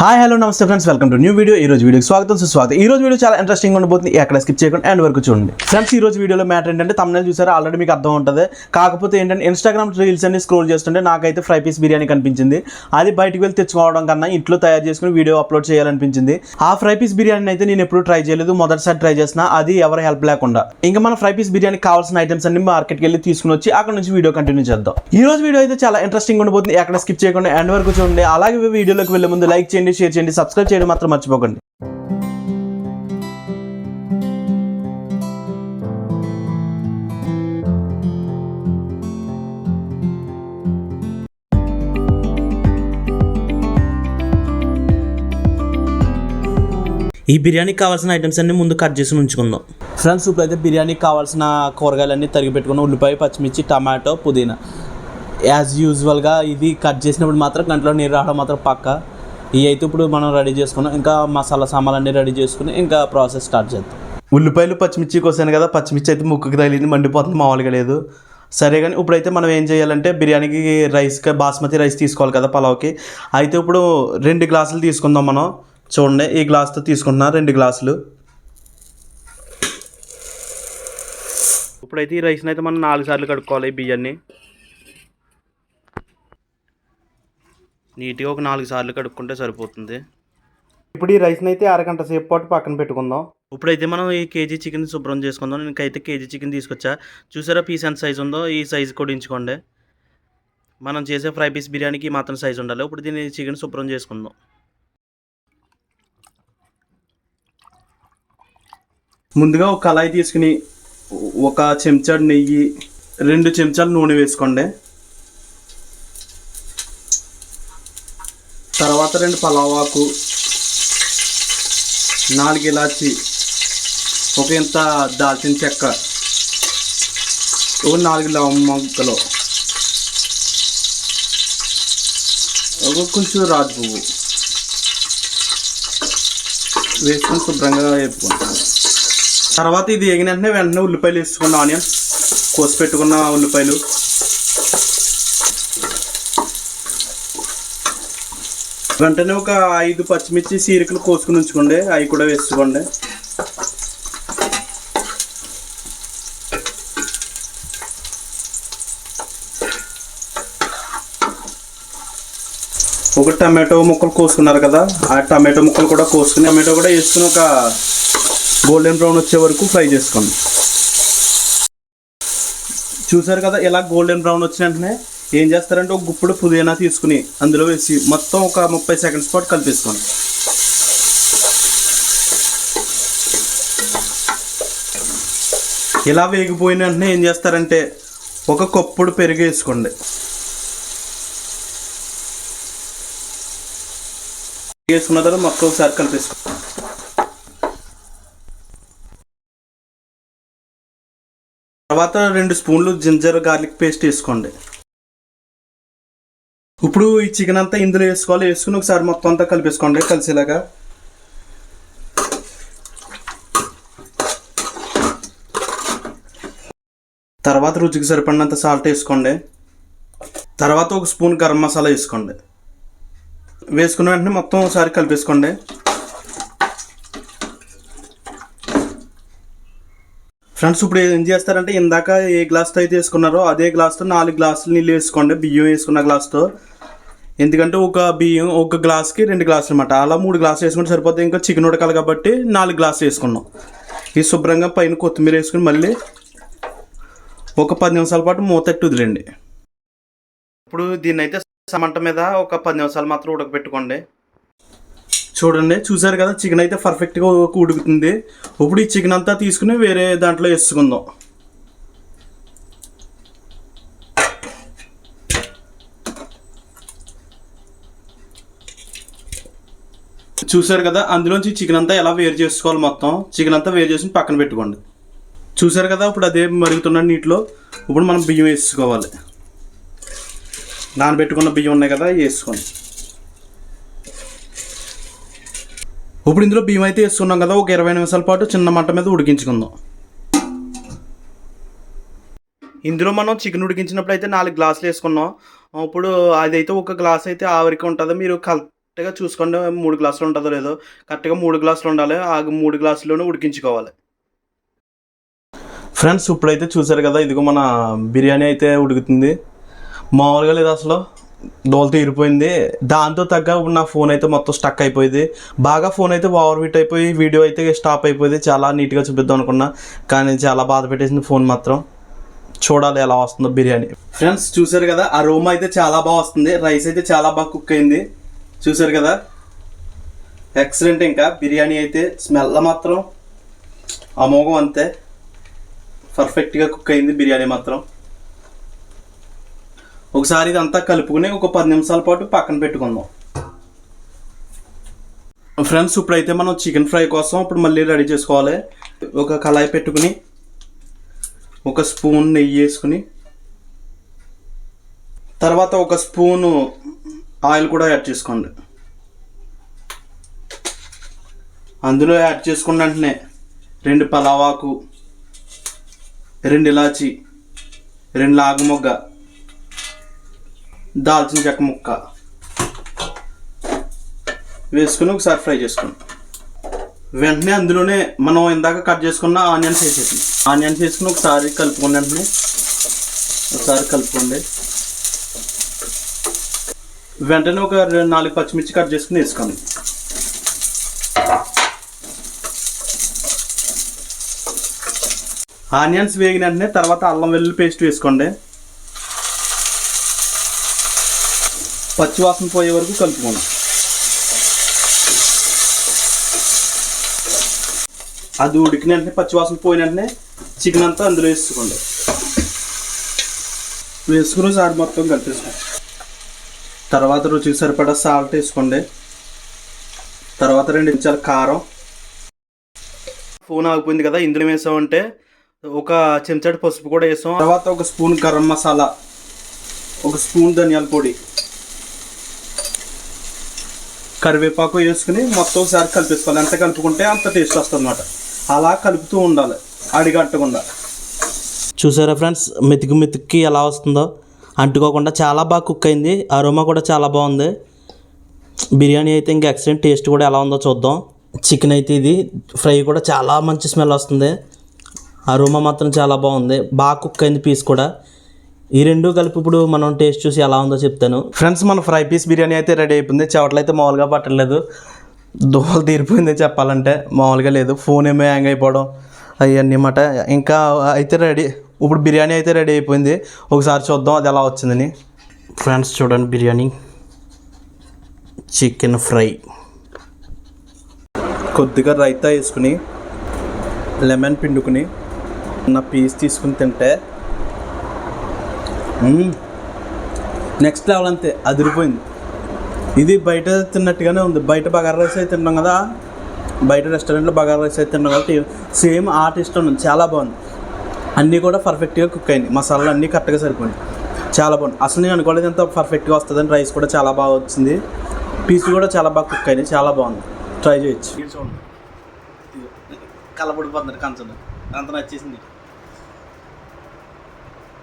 Hi hello నమస్తే friends welcome to new video ఈ రోజు వీడియోకి స్వాగతం. సుస్వాగతం ఈ రోజు వీడియో చాలా ఇంట్రెస్టింగ్ ఉండబోతుంది. ఎక్కడ స్కిప్ చేయకుండా ఎండ్ వరకు చూడండి. ఫ్రెండ్స్ ఈ రోజు వీడియోలో మ్యాటర్ ఏంటంటే తమిళ చూసారా? ఆల్రెడీ మీకు అర్థం ఉంటుంది. కాకపోతే ఏంటంటే ఇన్స్టాగ్రామ్ రీల్స్ అన్ని స్క్రోల్ చేస్తుంటే నాకైతే ఫ్రై పీస్ బిర్యానీ కనిపించింది. అది బయటికి వెళ్ళి తెచ్చుకోవడం కన్నా ఇంట్లో తయారు చేసుకుని వీడియో అప్లోడ్ చేయాలనిపించింది. ఆ ఫ్రై పీస్ బిర్యానీ అయితే నేను ఎప్పుడు ట్రై చేయలేదు. మొదటిసారి ట్రై చేసిన అది ఎవరి హెల్ప్ లేకుండా. ఇంకా మన ఫ్రై పీస్ బిర్యానీ కావాల్సిన ఐటమ్స్ అన్ని మార్కెట్కి వెళ్ళి తీసుకుని వచ్చి అక్కడ నుంచి వీడియో కంటిన్యూ చేద్దాం. ఈ రోజు వీడియో అయితే చాలా ఇంట్రెస్టింగ్ ఉండబోతుంది. ఎక్కడ స్కిప్ చేయకుండా ఎండ్ వరకు చూడండి. అలాగే వీడియోలోకి వెళ్ళే ముందు లైక్ చేయండి. షేర్ చేయండి సబ్స్క్రైబ్ చేయడం మాత్రం మర్చిపోకండి. ఈ బిర్యానీకి కావాల్సిన ఐటమ్స్ అన్ని ముందు కట్ చేసి ఉంచుకుందాం. ఫ్రెండ్స్ ఇప్పుడు అయితే బిర్యానీకి కావాల్సిన కూరగాయలన్నీ తరిగి పెట్టుకున్నాం. ఉల్లిపాయ పచ్చిమిర్చి టమాటో పుదీనా. యాజ్ యూజువల్గా ఇది కట్ చేసినప్పుడు మాత్రం గంటలో నీరు రావడం మాత్రం పక్క. ఇవి అయితే ఇప్పుడు మనం రెడీ చేసుకున్నాం. ఇంకా మసాలా సామాన్లన్నీ రెడీ చేసుకుని ఇంకా ప్రాసెస్ స్టార్ట్ చేద్దాం. ఉల్లిపాయలు పచ్చిమిర్చి కోసాను కదా పచ్చిమిర్చి అయితే ముక్కుకి తగిలింది మండిపోతుంది మామూలుగా లేదు. సరే కానీ ఇప్పుడైతే మనం ఏం చేయాలంటే బిర్యానీకి రైస్ బాస్మతి రైస్ తీసుకోవాలి కదా పలావ్కి. అయితే ఇప్పుడు రెండు గ్లాసులు తీసుకుందాం మనం. చూడండి ఈ గ్లాస్తో తీసుకుంటున్నా రెండు గ్లాసులు. ఇప్పుడైతే ఈ రైస్ని అయితే మనం నాలుగు సార్లు కడుక్కోవాలి ఈ బియ్యాన్ని. నీట్గా ఒక నాలుగు సార్లు కడుక్కుంటే సరిపోతుంది. ఇప్పుడు ఈ రైస్ని అయితే అరగంట సేపు పాటు పక్కన పెట్టుకుందాం. ఇప్పుడైతే మనం ఈ కేజీ చికెన్ శుభ్రం చేసుకుందాం. నేనైతే కేజీ చికెన్ తీసుకొచ్చా. చూసారా పీస్ ఎంత సైజు ఉందో? ఈ సైజు కూడా ఎంచుకోండి మనం చేసే ఫ్రై పీస్ బిర్యానీకి మాత్రం సైజు ఉండాలి. ఇప్పుడు దీన్ని చికెన్ శుభ్రం చేసుకుందాం. ముందుగా ఒక కళాయి తీసుకుని ఒక చెంచాడు నెయ్యి రెండు చెంచాలు నూనె వేసుకోండి. తర్వాత రెండు పలావాకు నాలుగు ఇలాచి ఒక ఇంత దాల్చిన చెక్క ఒక నాలుగు లవం మొక్కలు ఒక కొంచెం రాజు పువ్వు వేసుకొని శుభ్రంగా వేపుకుంటాం తర్వాత ఇది వేగిన వెంటనే వెంటనే ఉల్లిపాయలు వేసుకున్న ఆనియన్ కోసి పెట్టుకున్న ఉల్లిపాయలు వెంటనే ఒక ఐదు పచ్చిమిర్చి సీరికలు కోసుకుని ఉంచుకోండి. అవి కూడా వేసుకోండి. ఒక టమాటో ముక్కలు కోసుకున్నారు కదా ఆ టమాటో ముక్కలు కూడా కోసుకుని టమాటో కూడా వేసుకుని ఒక గోల్డెన్ బ్రౌన్ వచ్చే వరకు ఫ్రై చేసుకోండి. చూసారు కదా ఇలా గోల్డెన్ బ్రౌన్ వచ్చిన వెంటనే? ఏం చేస్తారంటే ఒక గుప్పుడు పుదీనా తీసుకుని అందులో వేసి మొత్తం ఒక ముప్పై సెకండ్స్ పాటు కలిపేసుకోండి. ఇలా వేగిపోయిన వెంటనే ఏం చేస్తారంటే ఒక కప్పుడు పెరుగు వేసుకోండి. వేసుకున్న తర్వాత మొత్తం ఒకసారి కలిపేసుకోండి. తర్వాత రెండు స్పూన్లు జింజర్ గార్లిక్ పేస్ట్ వేసుకోండి. ఇప్పుడు ఈ చికెన్ అంతా ఇందులో వేసుకోవాలి. వేసుకుని ఒకసారి మొత్తం అంతా కలిపేసుకోండి. కలిసేలాగా. తర్వాత రుచికి సరిపడినంత సాల్ట్ వేసుకోండి. తర్వాత ఒక స్పూన్ గరం మసాలా వేసుకోండి. వేసుకున్న వెంటనే మొత్తం ఒకసారి కలిపేసుకోండి. ఫ్రెండ్స్ ఇప్పుడు ఏం చేస్తారంటే ఇందాక ఏ గ్లాస్తో అయితే వేసుకున్నారో అదే గ్లాస్తో నాలుగు గ్లాసులు నీళ్ళు వేసుకోండి. బియ్యం వేసుకున్న గ్లాస్తో ఎందుకంటే ఒక బియ్యం ఒక గ్లాస్కి రెండు గ్లాసులు అనమాట అలా మూడు గ్లాసులు వేసుకుంటే సరిపోతే ఇంకా చికెన్ ఉడకాలి కాబట్టి నాలుగు గ్లాసులు వేసుకున్నాం. ఈ శుభ్రంగా పైన కొత్తిమీర వేసుకుని మళ్ళీ ఒక పది నిమిషాల పాటు మూతట్టు వదిలేండి ఇప్పుడు దీన్ని అయితే సమంట మీద ఒక పది నిమిషాలు మాత్రం ఉడకబెట్టుకోండి. చూడండి చూసారు కదా చికెన్ అయితే పర్ఫెక్ట్గా ఉడుకుతుంది. ఇప్పుడు ఈ చికెన్ అంతా తీసుకుని వేరే దాంట్లో వేసుకుందాం. చూసారు కదా అందులోంచి చికెన్ అంతా ఎలా వేరు చేసుకోవాలి మొత్తం? చికెన్ అంతా వేరు చేసుకుని పక్కన పెట్టుకోండి. చూసారు కదా ఇప్పుడు అదే మరుగుతున్న నీటిలో ఇప్పుడు మనం బియ్యం వేసుకోవాలి. నానబెట్టుకున్న బియ్యం ఉన్నాయి కదా వేసుకోండి. ఇప్పుడు ఇందులో బియ్యం అయితే వేసుకున్నాం కదా ఒక ఇరవై నిమిషాల పాటు చిన్న మంట మీద ఉడికించుకుందాం. ఇందులో మనం చికెన్ ఉడికించినప్పుడు అయితే నాలుగు గ్లాసులు వేసుకున్నాం. ఇప్పుడు అదైతే ఒక గ్లాస్ అయితే ఆవిరికి ఉంటుంది మీరు కల్ కరెక్ట్గా చూసుకోండి మూడు గ్లాసులు ఉంటుందో లేదో కరెక్ట్గా మూడు గ్లాసులు ఉండాలి. ఆ మూడు గ్లాసులోనే ఉడికించుకోవాలి. ఫ్రెండ్స్ ఇప్పుడైతే చూసారు కదా ఇదిగో మన బిర్యానీ అయితే ఉడుకుతుంది. మామూలుగా లేదు అసలు. దోల తీరిపోయింది. దాంతో తగ్గ ఇప్పుడు నా ఫోన్ అయితే మొత్తం స్టక్ అయిపోయింది. బాగా ఫోన్ అయితే ఓవర్ హీట్ అయిపోయి వీడియో అయితే స్టాప్ అయిపోయింది. చాలా నీట్గా చూపిద్దాం అనుకున్నా కానీ చాలా బాధ పెట్టేసింది ఫోన్ మాత్రం. చూడాలి ఎలా వస్తుందో బిర్యానీ. ఫ్రెండ్స్ చూసారు కదా ఆ రూమ్ అయితే చాలా బాగా వస్తుంది. రైస్ అయితే చాలా బాగా కుక్ అయింది. చూసారు కదా? ఎక్సలెంట్ ఇంకా. బిర్యానీ అయితే స్మెల్ మాత్రం అమోఘం అంతే. పర్ఫెక్ట్గా కుక్ అయింది బిర్యానీ మాత్రం. ఒకసారి ఇదంతా కలుపుకుని ఒక పది నిమిషాల పాటు పక్కన పెట్టుకుందాం. ఫ్రెండ్స్ ఇప్పుడైతే మనం చికెన్ ఫ్రై కోసం ఇప్పుడు మళ్ళీ రెడీ చేసుకోవాలి. ఒక కళాయి పెట్టుకుని ఒక స్పూన్ నెయ్యి వేసుకుని తర్వాత ఒక స్పూను ఆయిల్ కూడా యాడ్ చేసుకోండి. అందులో యాడ్ చేసుకున్న వెంటనే రెండు పలావాకు రెండు ఇలాచి రెండు లాగు మొగ్గ దాల్చిన చెక్క ముక్క వేసుకుని ఒకసారి ఫ్రై చేసుకోండి. వెంటనే అందులోనే మనం ఇందాక కట్ చేసుకున్న ఆనియన్స్ వేసేసి ఆనియన్స్ వేసుకుని ఒకసారి కలుపుకుని వెంటనే ఒకసారి కలుపుకోండి. వెంటనే ఒక రెండు నాలుగు పచ్చిమిర్చి కట్ చేసుకుని వేసుకోండి ఆనియన్స్ వేగిన వెంటనే తర్వాత అల్లం వెల్లుల్లి పేస్ట్ వేసుకోండి. పచ్చివాసన పోయే వరకు కలుపుకోండి. అది ఉడికిన వెంటనే పచ్చివాసన పోయిన వెంటనే చికెన్ అంతా అందులో వేసుకోండి. వేసుకుని సారి మొత్తం కలిపేసుకోండి. తర్వాత రుచికి సరిపడా సాల్ట్ వేసుకోండి. తర్వాత రెండు నిమిషాలు కారం. ఫోన్ ఆగిపోయింది కదా ఇందులో వేసామంటే ఒక చెంచాడు పసుపు కూడా వేసాం. తర్వాత ఒక స్పూన్ గరం మసాలా ఒక స్పూన్ ధనియాల పొడి. కరివేపాకు వేసుకుని మొత్తం ఒకసారి కలిపేసుకోవాలి. ఎంత కలుపుకుంటే అంత టేస్ట్ వస్తుంది అనమాట అలా కలుపుతూ ఉండాలి అడిగట్టకుండా. చూసారా ఫ్రెండ్స్ మెతికి మెతికి ఎలా వస్తుందో? అంటుకోకుండా చాలా బాగా కుక్ అయింది. అరోమా కూడా చాలా బాగుంది. బిర్యానీ అయితే ఇంకా ఎక్సలెంట్ టేస్ట్ కూడా ఎలా ఉందో చూద్దాం. చికెన్ అయితే ఇది. ఫ్రై కూడా చాలా మంచి స్మెల్ వస్తుంది. అరోమా మాత్రం చాలా బాగుంది. బాగా కుక్ అయింది పీస్ కూడా. ఈ రెండు కలిపి ఇప్పుడు మనం టేస్ట్ చూసి ఎలా ఉందో చెప్తాను. ఫ్రెండ్స్ మన ఫ్రై పీస్ బిర్యానీ అయితే రెడీ అయిపోయింది. చెవట్లు అయితే మామూలుగా పట్టలేదు దోలు తీరిపోయింది చెప్పాలంటే. మామూలుగా లేదు. ఫోన్ ఏమో హ్యాంగ్ అయిపోవడం. అవన్నీ అన్నమాట ఇంకా అయితే రెడీ ఇప్పుడు బిర్యానీ అయితే రెడీ అయిపోయింది. ఒకసారి చూద్దాం అది ఎలా వచ్చిందని. ఫ్రెండ్స్ చూడండి బిర్యానీ. Chicken fry. కొద్దిగా రైతా వేసుకుని లెమన్ పిండుకుని నా పీస్ తీసుకుని తింటే నెక్స్ట్ లెవెల్ అంతే అదిరిపోయింది. ఇది బయట తిన్నట్టుగానే ఉంది. బయట బగారా రైస్ అయితే తిన్నాం కదా. బయట రెస్టారెంట్లో బగారా రైస్ అయితే తిన్నాం కాబట్టి సేమ్ ఆ టేస్ట్ ఉంది. చాలా బాగుంది. అన్నీ కూడా పర్ఫెక్ట్గా కుక్ అయింది. మసాలాలు అన్నీ కరెక్ట్గా సరిపోయింది చాలా బాగుంది. అసలు నేను అనుకోలేదు ఎంత పర్ఫెక్ట్గా వస్తుందని. రైస్ కూడా చాలా బాగా వచ్చింది. పీస్ కూడా చాలా బాగా కుక్ అయింది చాలా బాగుంది. ట్రై చేయొచ్చు. చూడండి. కలబడిపోతుంది కంచం అంత నచ్చేసింది.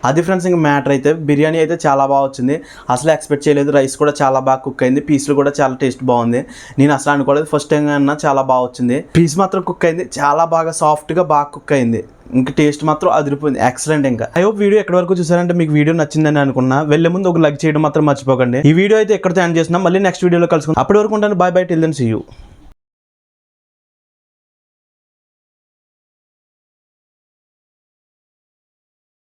అది ఫ్రెండ్స్ ఇంకా మ్యాటర్ అయితే బిర్యానీ అయితే చాలా బాగా వచ్చింది. అసలు ఎక్స్పెక్ట్ చేయలేదు. రైస్ కూడా చాలా బాగా కుక్ అయింది. పీస్లు కూడా చాలా టేస్ట్ బాగుంది. నేను అసలు అనుకోలేదు. ఫస్ట్ టైం అన్నా చాలా బాగా వచ్చింది. పీస్ మాత్రం కుక్ అయింది. చాలా బాగా సాఫ్ట్గా బాగా కుక్ అయింది. ఇంకా టేస్ట్ మాత్రం అదిరిపోయింది. ఎక్సలెంట్ ఇంకా. ఐ హోప్ వీడియో ఎక్కడి వరకు చూసారంటే మీకు వీడియో నచ్చిందని అనుకున్నా. వెళ్ళే ముందు ఒక లైక్ చేయడం మాత్రం మర్చిపోకండి. ఈ వీడియో అయితే ఎక్కడితో ఎండ్ చేసినా మళ్ళీ నెక్స్ట్ వీడియోలో కలుసుకుందాం. అప్పటి వరకు ఉంటాను. Bye bye till then see you